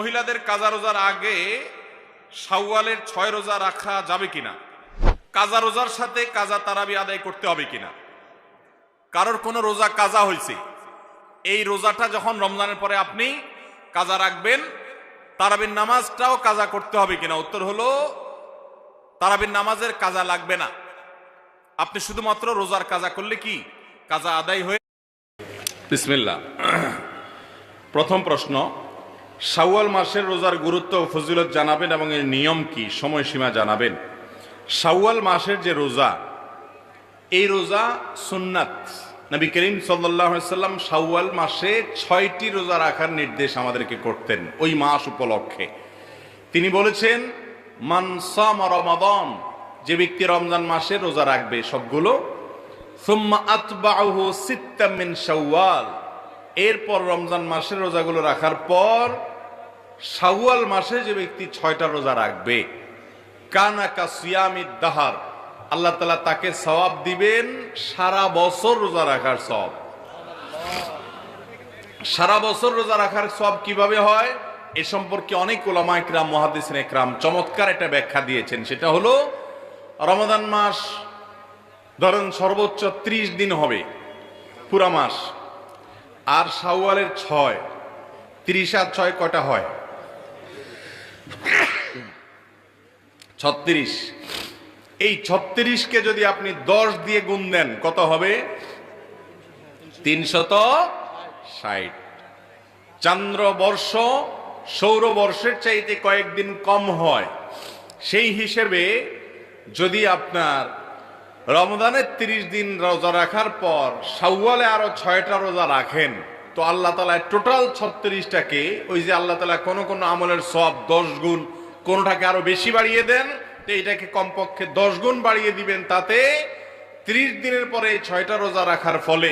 মহিলাদের কাজা রোজার আগে শাওয়ালের ছয় রোজা রাখা যাবে কিনা? কাজা রোজার সাথে কাজা তারাবি আদায় করতে হবে কিনা? কারোর কোনো রোজা কাজা হয়েছে? এই রোজাটা যখন রমজানের পরে আপনি কাজা রাখবেন, তারাবির নামাজটাও কাজা করতে হবে কিনা? উত্তর হলো, তারাবির নামাজের কাজা লাগবে না। আপনি শুধুমাত্র রোজার কাজা করলে কি কাজা আদায় হয়ে বিসমিল্লা প্রথম প্রশ্ন শাওয়াল মাসের রোজার গুরুত্ব ও ফজিলত জানাবেন এবং এর নিয়ম কি, সময়সীমা জানাবেন। শাওয়াল মাসের যে রোজা, এই রোজা সুন্নাত। নবী করিম সাল্লাম শাওয়াল মাসে ছয়টি রোজা রাখার নির্দেশ আমাদেরকে করতেন ওই মাস উপলক্ষে। তিনি বলেছেন মানসাম রমাদন যে ব্যক্তি রমজান মাসে রোজা রাখবে সবগুলো, সুম্মা আতবাহু সিত্তাম মিন শাওয়াল এরপর রমজান মাসের রোজাগুলো রাখার পর শাওয়াল মাসে যে ব্যক্তি ছয়টা রোজা রাখবে। কানা কাসিয়ামিদ দাহার। আল্লাহ তালা তাকে সওয়াব দিবেন সারা বছর রোজা রাখার সব সারা বছর রোজা রাখার সব কীভাবে হয়? এ সম্পর্কে অনেক ওলামা একরাম মহাদিসিন একরাম চমৎকার একটা ব্যাখ্যা দিয়েছেন। সেটা হলো রমাদান মাস ধরেন সর্বোচ্চ ত্রিশ দিন হবে পুরা মাস। আর শাওয়ালের ছয়, তিরিশ আর ছয় কটা হয়? ছত্রিশ। এই ছত্রিশকে যদি আপনি দশ দিয়ে গুণ দেন, কত হবে? তিনশত ষাট। চান্দ্রবর্ষ সৌরবর্ষের চাইতে কয়েকদিন কম হয়। সেই হিসেবে যদি আপনার রমজানের তিরিশ দিন রোজা রাখার পর সাউওয়ালে আরও ছয়টা রোজা রাখেন। তো আল্লাহ তালা টোটাল ছত্রিশটাকে ওই যে আল্লাহ তালা কোনো কোনো আমলের সব দশ গুণ কোনোটাকে আরও বেশি বাড়িয়ে দেন তো এটাকে কমপক্ষে দশ গুণ বাড়িয়ে দিবেন তাতে ত্রিশ দিনের পরে ছয়টা রোজা রাখার ফলে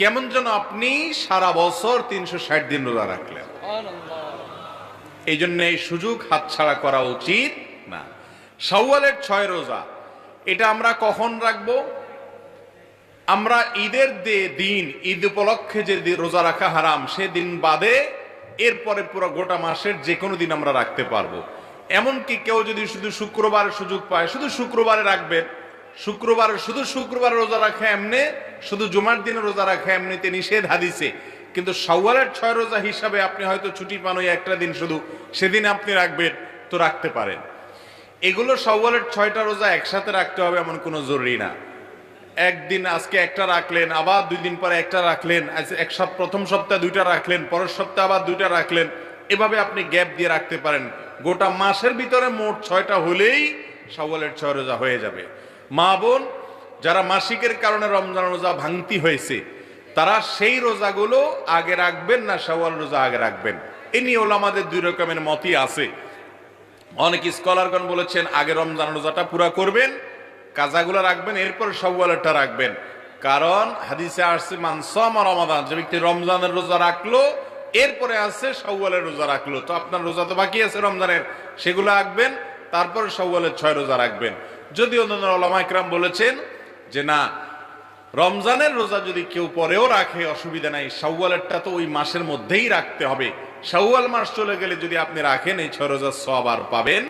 কেমন যেন আপনি সারা বছর তিনশো ষাট দিন রোজা রাখলেন। এই জন্য এই সুযোগ হাতছাড়া করা উচিত না। শাওয়ালের ছয় রোজা এটা আমরা কখন রাখব? আমরা ঈদের যে দিন, ঈদ উপলক্ষে যে রোজা রাখা হারাম, সে দিন বাদে এরপরে পুরো গোটা মাসের যে কোনো দিন আমরা রাখতে পারব। এমনকি কেউ যদি শুধু শুক্রবার সুযোগ পায়, শুধু শুক্রবারে রাখবেন। শুক্রবারে, শুধু শুক্রবার রোজা রাখা এমনি, শুধু জুমার দিনে রোজা রাখা এমনিতে নিষেধ হাদিসে। কিন্তু শাওয়ালের ছয় রোজা হিসাবে আপনি হয়তো ছুটি পান ওই একটা দিন শুধু, সেদিন আপনি রাখবেন, তো রাখতে পারেন। এগুলো শাওয়ালের ছয়টা রোজা একসাথে রাখতে হবে এমন কোনো জরুরি না। একদিন আজকে একটা রাখলেন, আবার দুই দিন পরে একটা রাখলেন এক সপ্তাহ প্রথম সপ্তাহে দুইটা রাখলেন, পরের সপ্তাহে আবার দুইটা রাখলেন, এভাবে আপনি গ্যাপ দিয়ে রাখতে পারেন। গোটা মাসের ভিতরে মোট ছয়টা হলেই শাওয়ালের ছয় রোজা হয়ে যাবে। মা বোন, যারা মাসিকের কারণে রমজান রোজা ভাঙতি হয়েছে, তারা সেই রোজাগুলো আগে রাখবেন না সওয়াল রোজা আগে রাখবেন। এ নিয়ে ওলামাদের দুই রকমের মতই আছে। অনেক স্কলারগণ বলেছেন, আগে রমজান রোজাটা পুরা করবেন, কাজাগুলো রাখবেন, এরপর সব্বালেরটা রাখবেন। কারণ হাদিসে আসছে মানসম রমাদান যে ব্যক্তি রমজানের রোজা রাখল, এরপরে আসছে সব্বালের রোজা রাখল। তো আপনার রোজা তো বাকি আছে রমজানের, সেগুলো রাখবেন, তারপর সব্বালের ছয় রোজা রাখবেন। যদি অন্যান্য ওলামা ইকরাম বলেছেন যে, না, রমজানের রোজা যদি কেউ পরেও রাখে, অসুবিধা নাই, শাওয়ালেরটা তো ওই মাসের মধ্যেই রাখতে হবে। শাওয়াল মাস চলে গেলে যদি আপনি রাখেন এই ছয় রোজার সব আর পাবেন।